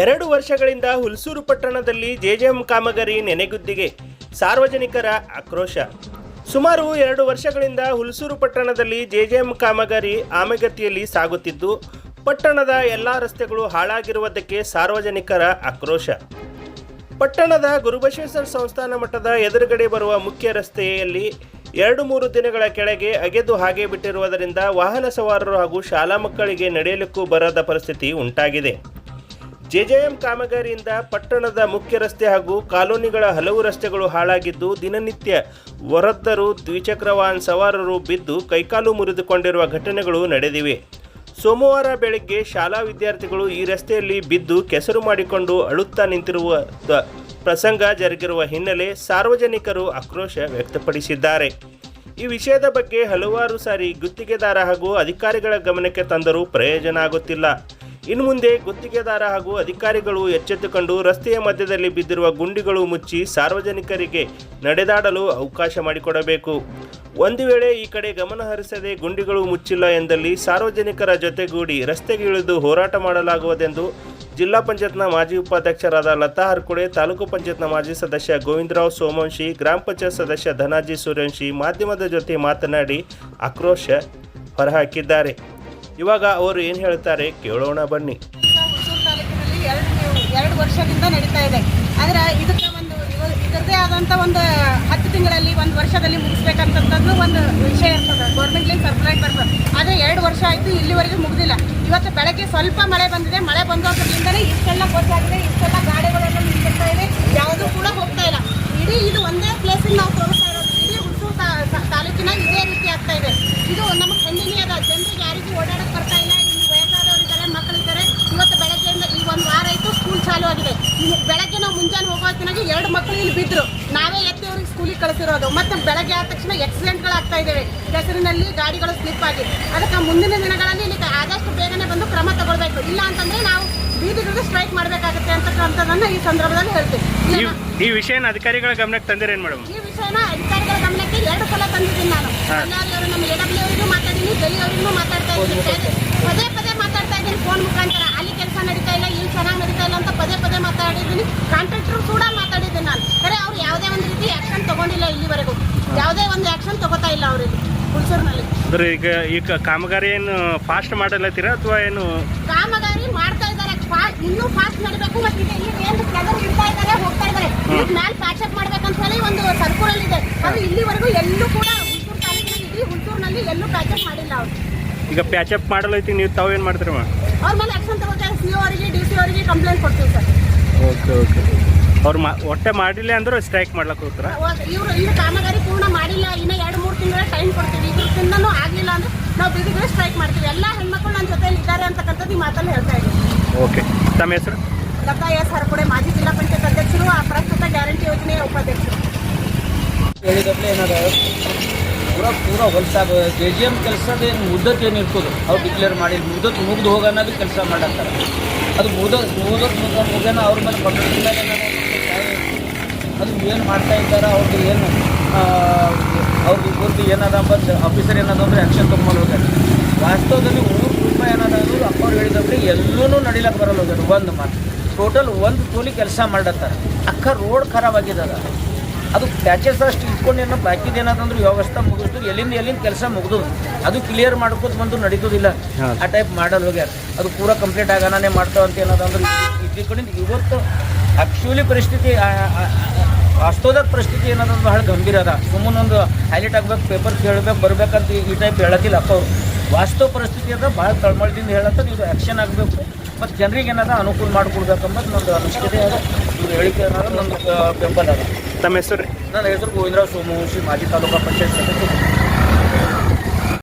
ಎರಡು ವರ್ಷಗಳಿಂದ ಹುಲ್ಸೂರು ಪಟ್ಟಣದಲ್ಲಿ ಜೆಜೆಎಂ ಕಾಮಗಾರಿ ನೆನೆಗುದ್ದಿಗೆ ಸಾರ್ವಜನಿಕರ ಆಕ್ರೋಶ. ಸುಮಾರು ಎರಡು ವರ್ಷಗಳಿಂದ ಹುಲ್ಸೂರು ಪಟ್ಟಣದಲ್ಲಿ ಜೆಜೆಎಂ ಕಾಮಗಾರಿ ಆಮೆಗತಿಯಲ್ಲಿ ಸಾಗುತ್ತಿದ್ದು, ಪಟ್ಟಣದ ಎಲ್ಲ ರಸ್ತೆಗಳು ಹಾಳಾಗಿರುವುದಕ್ಕೆ ಸಾರ್ವಜನಿಕರ ಆಕ್ರೋಶ. ಪಟ್ಟಣದ ಗುರುಬಸವೇಶ್ವರ ಸಂಸ್ಥಾನ ಮಠದ ಎದುರುಗಡೆ ಬರುವ ಮುಖ್ಯ ರಸ್ತೆಯಲ್ಲಿ ಎರಡು ಮೂರು ದಿನಗಳ ಕೆಳಗೆ ಅಗೆದು ಹಾಗೆ ಬಿಟ್ಟಿರುವುದರಿಂದ ವಾಹನ ಸವಾರರು ಹಾಗೂ ಶಾಲಾ ಮಕ್ಕಳಿಗೆ ನಡೆಯಲಿಕ್ಕೂ ಬರದ ಪರಿಸ್ಥಿತಿ ಉಂಟಾಗಿದೆ. ಜೆಜೆಎಂ ಕಾಮಗಾರಿಯಿಂದ ಪಟ್ಟಣದ ಮುಖ್ಯ ರಸ್ತೆ ಹಾಗೂ ಕಾಲೋನಿಗಳ ಹಲವು ರಸ್ತೆಗಳು ಹಾಳಾಗಿದ್ದು ದಿನನಿತ್ಯ ವರದ್ದರು ದ್ವಿಚಕ್ರ ವಾಹನ ಸವಾರರು ಬಿದ್ದು ಕೈಕಾಲು ಮುರಿದುಕೊಂಡಿರುವ ಘಟನೆಗಳು ನಡೆದಿವೆ. ಸೋಮವಾರ ಬೆಳಗ್ಗೆ ಶಾಲಾ ವಿದ್ಯಾರ್ಥಿಗಳು ಈ ರಸ್ತೆಯಲ್ಲಿ ಬಿದ್ದು ಕೆಸರು ಮಾಡಿಕೊಂಡು ಅಳುತ್ತಾ ನಿಂತಿರುವ ಪ್ರಸಂಗ ಜರುಗಿರುವ ಹಿನ್ನೆಲೆ ಸಾರ್ವಜನಿಕರು ಆಕ್ರೋಶ ವ್ಯಕ್ತಪಡಿಸಿದ್ದಾರೆ. ಈ ವಿಷಯದ ಬಗ್ಗೆ ಹಲವಾರು ಸಾರಿ ಗುತ್ತಿಗೆದಾರ ಹಾಗೂ ಅಧಿಕಾರಿಗಳ ಗಮನಕ್ಕೆ ತಂದರೂ ಪ್ರಯೋಜನ ಆಗುತ್ತಿಲ್ಲ. ಇನ್ನು ಮುಂದೆ ಗುತ್ತಿಗೆದಾರ ಹಾಗೂ ಅಧಿಕಾರಿಗಳು ಎಚ್ಚೆತ್ತುಕೊಂಡು ರಸ್ತೆಯ ಮಧ್ಯದಲ್ಲಿ ಬಿದ್ದಿರುವ ಗುಂಡಿಗಳು ಮುಚ್ಚಿ ಸಾರ್ವಜನಿಕರಿಗೆ ನಡೆದಾಡಲು ಅವಕಾಶ ಮಾಡಿಕೊಡಬೇಕು. ಒಂದು ವೇಳೆ ಈ ಕಡೆ ಗಮನ ಹರಿಸದೆ ಗುಂಡಿಗಳು ಮುಚ್ಚಿಲ್ಲ ಎಂದಲ್ಲಿ ಸಾರ್ವಜನಿಕರ ಜೊತೆಗೂಡಿ ರಸ್ತೆಗೆ ಇಳಿದು ಹೋರಾಟ ಮಾಡಲಾಗುವುದೆಂದು ಜಿಲ್ಲಾ ಪಂಚಾಯತ್ನ ಮಾಜಿ ಉಪಾಧ್ಯಕ್ಷರಾದ ಲತಾ ಹರ್ಕುಡೆ, ತಾಲೂಕು ಪಂಚಾಯತ್ನ ಮಾಜಿ ಸದಸ್ಯ ಗೋವಿಂದರಾವ್ ಸೋಮವಂಶಿ, ಗ್ರಾಮ ಪಂಚಾಯತ್ ಸದಸ್ಯ ಧನಾಜಿ ಸೂರ್ಯವಂಶಿ ಮಾಧ್ಯಮದ ಜೊತೆ ಮಾತನಾಡಿ ಆಕ್ರೋಶ ಹೊರಹಾಕಿದ್ದಾರೆ. ಇವಾಗ ಅವರು ಏನು ಹೇಳ್ತಾರೆ ಕೇಳೋಣ ಬನ್ನಿ. ಎರಡು ವರ್ಷದಿಂದ ನಡೀತಾ ಇದೆ. ಆದರೆ ಇದಕ್ಕೆ ಒಂದು ಇದರದೇ ಆದಂಥ ಒಂದು ಹತ್ತು ತಿಂಗಳಲ್ಲಿ ಒಂದು ವರ್ಷದಲ್ಲಿ ಮುಗಿಸ್ಬೇಕಂತಂದು ಒಂದು ವಿಷಯ ಇರ್ತದೆ. ಗೌರ್ಮೆಂಟ್ಲಿಂದ ಸರ್ಕ್ಯುಲೇಟ್ ಬರ್ತದೆ. ಆದರೆ ಎರಡು ವರ್ಷ ಆಯಿತು ಇಲ್ಲಿವರೆಗೂ ಮುಗಿದಿಲ್ಲ. ಇವತ್ತು ಬೆಳಗ್ಗೆ ಸ್ವಲ್ಪ ಮಳೆ ಬಂದಿದೆ. ಮಳೆ ಬಂದೋದ್ರಿಂದಲೇ ಇಷ್ಟೆಲ್ಲ ಗೊತ್ತಾಗಿದೆ. ಇಷ್ಟೆಲ್ಲ ಗಾಡಿಗಳೆಲ್ಲ ನಿಂತಿರ್ತಾ ಇದೆ ಯಾವುದೂ ಕೂಡ ಹೋಗ್ತಾ ಇಲ್ಲ ಇಡೀ ಇದು ಒಂದೇ ಪ್ಲೇಸಿಗೆ ನಾವು ತೋರಿಸ್ತಾ ಇರೋದು ಇಡೀ ಹುಣಸೂರು ತಾ- ತಾ- ತಾಲೂಕಿನಾಗ ಇದೇ ರೀತಿ ಆಗ್ತಾ ಇದೆ ಇದು ನಮಗೆ ಖಂಡನೀಯ ಅದ ಜನರಿಗೆ ಯಾರಿಗೂ ಓಡಾಡಕ್ಕೆ ಬರ್ತಾ ಇಲ್ಲ. ಇಲ್ಲಿ ವಯಸ್ಸಾದವರಿದ್ದಾರೆ ಮಕ್ಕಳಿದ್ದಾರೆ. ಇವತ್ತು ಬೆಳಗ್ಗೆಯಿಂದ ಈ ಒಂದು ವಾರ ಆಯಿತು ಸ್ಕೂಲ್ ಚಾಲು ಆಗಿದೆ. ಬೆಳಗ್ಗೆ ನಾವು ಮುಂಜಾನೆ ಹೋಗೋ ಹೊತ್ತಿನಾಗೆ ಎರಡು ಮಕ್ಕಳು ಇಲ್ಲಿ ಬಿದ್ದರು ನಾವೇ ಎತ್ತಿ ಅವ್ರಿಗೆ ಸ್ಕೂಲಿಗೆ ಕಳಿಸಿರೋದು. ಮತ್ತು ಬೆಳಗ್ಗೆ ಆದ ತಕ್ಷಣ ಆಕ್ಸಿಡೆಂಟ್ಗಳಾಗ್ತಾ ಇದ್ದಾವೆ. ಹೆಸರಿನಲ್ಲಿ ಗಾಡಿಗಳು ಸ್ಲಿಪ್ ಆಗಿ. ಅದಕ್ಕೆ ಮುಂದಿನ ದಿನಗಳಲ್ಲಿ ಇಲ್ಲಿ ಆದಷ್ಟು ಬೇಗನೆ ಬಂದು ಕ್ರಮ ತಗೊಳ್ಬೇಕು. ಇಲ್ಲ ಅಂತಂದರೆ ನಾವು ಬೀದಿಗಳಿಗೆ ಸ್ಟ್ರೈಕ್ ಮಾಡಬೇಕಾಗುತ್ತೆ ಅಂತಕ್ಕಂಥದ್ದನ್ನು ಈ ಸಂದರ್ಭದಲ್ಲಿ ಹೇಳ್ತೀವಿ. ಈ ಈ ವಿಷಯನ ಅಧಿಕಾರಿಗಳ ಗಮನಕ್ಕೆ ತಂದಿರೇನು ಮೇಡಮ್? ಈ ವಿಷಯನ ಅಧಿಕಾರಿಗಳ ಗಮನಕ್ಕೆ ಎರಡು ಸಲ ತಂದಿದ್ದೀನಿ ನಾನು. ಎಲ್ಲಾರಿಗೂ ನಮ್ಮ ಎ ಡಬ್ಲ್ಯೂ ಅವರಿಗೂ ಮಾತಾಡಿದ್ದೀನಿ ಡೆಲ್ಲಿ ಅವರಿಗೂ ಮಾತಾಡ್ತಾ ಇದ್ದೀನಿ. ಪದೇ ಪದೇ. ಮಾತಾಡ್ತಾ ಇದ್ದೀನಿ ಫೋನ್ ಮುಖಾಂತರ. ಅಲ್ಲಿ ಕೆಲಸ ನಡೀತಾ ಇಲ್ಲ ಇಲ್ಲಿ ಚೆನ್ನಾಗಿ ನಡೀತಾ ಇಲ್ಲ ಅಂತ ಪದೇ ಪದೇ ಮಾತಾಡಿದ್ದೀನಿ. ಕಾಂಟ್ರಾಕ್ಟರ್ ಕೂಡ ಮಾತಾಡಿದ್ದೀನಿ ನಾನು. ಖರೆ ಅವ್ರು ಯಾವುದೇ ಒಂದು ರೀತಿ ಆ್ಯಕ್ಷನ್ ತಗೊಂಡಿಲ್ಲ ಇಲ್ಲಿವರೆಗೂ. ಯಾವುದೇ ಒಂದು ಆಕ್ಷನ್ ತಗೋತಾ ಇಲ್ಲ ಅವರಿಗೆ ಹುಣಸೂರಿನಲ್ಲಿ. ಅಂದ್ರೆ ಈಗ ಈಗ ಕಾಮಗಾರಿ ಏನು ಫಾಸ್ಟ್ ಮಾಡಲತ್ತೀರಾ ಅಥವಾ ಏನು? ಕಾಮಗಾರಿ ಮಾಡ್ತಾ ಇದ್ದಾರೆ. ಫಾಸ್ಟ್ ಇನ್ನೂ ಫಾಸ್ಟ್ ಮಾಡಬೇಕು ಮತ್ತೆ ಇಲ್ಲಿ ಏನು ಕೆಲಸ ಇಡ್ತಾ ಇದ್ದಾರೆ ಹೋಗ್ತಾ ಇದ್ದಾರೆ. ಮ್ಯಾಲ್ ಪ್ಯಾಚಪ್ ಮಾಡ್ಬೇಕಂತ ಹೇಳಿ ಒಂದು ಸರ್ಕುಲರ್ ಇದೆ ಅದು ಇಲ್ಲಿವರೆಗೂ ಎಲ್ಲೂ ಕೂಡ ಹುಣಸೂರು ತಾಲೂಕಿನಲ್ಲಿ ಇಡೀ ಹುಣಸೂರಿನಲ್ಲಿ ಎಲ್ಲೂ ಪ್ಯಾಚಪ್ ಮಾಡಿಲ್ಲ ಅವರು. ಈಗ ಪ್ಯಾಚಪ್ ಐತಿ ನೀವು ತಾವು ಏನು ಮಾಡ್ತೀರಮ್ಮ ಅವ್ರ ಮೇಲೆ ಆಕ್ಷನ್ ತಗೋತಾರೆ ಸಿ ಅವರಿಗೆ ಡಿ ಸಿ ಅವರಿಗೆ ಕಂಪ್ಲೇಂಟ್ ಕೊಡ್ತೀವಿ ಸರ್. Okay okay. ಅವ್ರು ಮಾ ಒಟ್ಟೆ ಮಾಡಿಲ್ಲ ಅಂದ್ರೆ ಸ್ಟ್ರೈಕ್ ಮಾಡ್ಲಕ್ಕೆ ಹೋಗ್ತಾರ? ಇವರು ಇನ್ನು ಕಾಮಗಾರಿ ಪೂರ್ಣ ಮಾಡಿಲ್ಲ ಇನ್ನು ಎರಡು ಮೂರು ತಿಂಗಳ ಟೈಮ್ ಕೊಡ್ತೀವಿ. ಇದ್ರದಿಂದನೂ ಆಗಲಿಲ್ಲ ಅಂದ್ರೆ ನಾವು ಬೀದಿಗೆ ಸ್ಟ್ರೈಕ್ ಮಾಡ್ತೀವಿ. ಎಲ್ಲ ಹೆಣ್ಮಕ್ಳು ನನ್ನ ಜೊತೆಲಿ ಇದ್ದಾರೆ ಅಂತಕ್ಕಂಥದ್ದು ಈ ಮಾತಲ್ಲಿ ಹೇಳ್ತಾ ಇದ್ದೀನಿ. ಓಕೆ. ತಮ್ಮ ಹೆಸರು? ಲತಾ ಎಸ್ ಹರಕುಡೆ ಮಾಜಿ ಜಿಲ್ಲಾ ಪಂಚಾಯತ್ ಅಧ್ಯಕ್ಷರು ಆ ಪ್ರಸ್ತುತ ಗ್ಯಾರಂಟಿ ಹೇಳಿದಪ್ಲೆ ಏನದ, ಪೂರ ಪೂರ ಹೊಲ್ಸಾಗ ಜೆ ಜಿ ಎಂ ಕೆಲಸದ ಏನು ಮುದ್ದತ್ ಏನು ಇರ್ತದೆ, ಅವ್ರು ಡಿಕ್ಲೇರ್ ಮಾಡಿ, ಮುದ್ದತ್ ಮುಗ್ದು ಹೋಗೋದು ಕೆಲಸ ಮಾಡತ್ತಾರ ಅದು ಮುದ ಮುದತ್ ಮುಗ ಮುಗೇನ ಅವ್ರ ಮೇಲೆ ಕೊಟ್ಟಿಲ್ಲ ಅದು ಏನು ಮಾಡ್ತಾ ಇದ್ದಾರೆ ಅವ್ರದ್ದು ಏನು ಅವ್ರದ್ದು ಪೂರ್ತಿ ಏನದ ಬಂದು ಆಫೀಸರ್ ಏನದ ಅಂದ್ರೆ ಆ್ಯಕ್ಷನ್ ತೊಗೊಂಡು ಹೋಗ್ಯಾರ. ವಾಸ್ತವದಲ್ಲಿ ಮೂರು ರೂಪಾಯಿ ಏನದ ಅಂದ್ರೆ ಅಪ್ಪವ್ರು ಹೇಳಿದಪ್ಲೆ ಎಲ್ಲೂ ನಡಿಲಕ್ಕೆ ಬರಲ್ಲ ಹೋಗ್ಯಾರ, ಒಂದು ಮಾತು. ಟೋಟಲ್ ಒಂದು ಕೂಲಿ ಕೆಲಸ ಮಾಡತ್ತಾರೆ ಅಕ್ಕ ರೋಡ್ ಖರಾಬ್ ಆಗಿದ್ದದ ಅದು ಪ್ಯಾಚಸ್ ಅಷ್ಟು ಇಟ್ಕೊಂಡು ಏನೋ ಬಾಕಿದ ಏನಾದಂದ್ರೆ ವ್ಯವಸ್ಥೆ ಮುಗಿಸ್ತು ಎಲ್ಲಿಂದ ಎಲ್ಲಿಂದ ಕೆಲಸ ಮುಗಿದು ಅದು ಕ್ಲಿಯರ್ ಮಾಡ್ಕೋತ ಬಂದು ನಡೀತದಿಲ್ಲ. ಆ ಟೈಪ್ ಮಾಡಲ್ ಹೋಗ್ಯಾರ. ಅದು ಪೂರ ಕಂಪ್ಲೀಟ್ ಆಗಾನೇ ಮಾಡ್ತಾವ ಅಂತ ಏನಾದಂದ್ರೆ ಇದ್ರ ಕಡೆಯಿಂದ ಇವತ್ತು ಆ್ಯಕ್ಚುಲಿ ಪರಿಸ್ಥಿತಿ ವಾಸ್ತವದ ಪರಿಸ್ಥಿತಿ ಏನಂದ್ರೆ ಬಹಳ ಗಂಭೀರ ಅದ. ಸುಮ್ಮನೆ ಒಂದು ಹೈಲೈಟ್ ಆಗ್ಬೇಕು ಪೇಪರ್ ಕೇಳಬೇಕು ಬರ್ಬೇಕಂತ ಈ ಟೈಪ್ ಹೇಳೋದಿಲ್ಲ ಅಪ್ಪ ಅವರು ವಾಸ್ತವ ಪರಿಸ್ಥಿತಿ ಅದ ಭಾಳ ತಳಮಳದಿಂದ ಹೇಳತ್ತ ಇದು ಆ್ಯಕ್ಷನ್ ಆಗಬೇಕು. ಮತ್ತು ಜನರಿಗೆ ಏನದ ಅನುಕೂಲ ಮಾಡಿಕೊಡ್ಬೇಕಂಬದು ನಂದು ಅನಿಶ್ಚಿತೆ ಅದ. ಇವ್ರ ಹೇಳಿಕೆ ಅನ್ನೋದು ನಂದು ಬೆಂಬಲ ಅದ. ತಮ್ಮ ಹೆಸರು ರೀ ನನ್ನ ಹೆಸರು ಗೋವಿಂದರಾವ್ ಸೋಮವಂಶಿ ಮಾಜಿ ತಾಲೂಕಾ ಪಂಚಾಯತ್ ಸದಸ್ಯ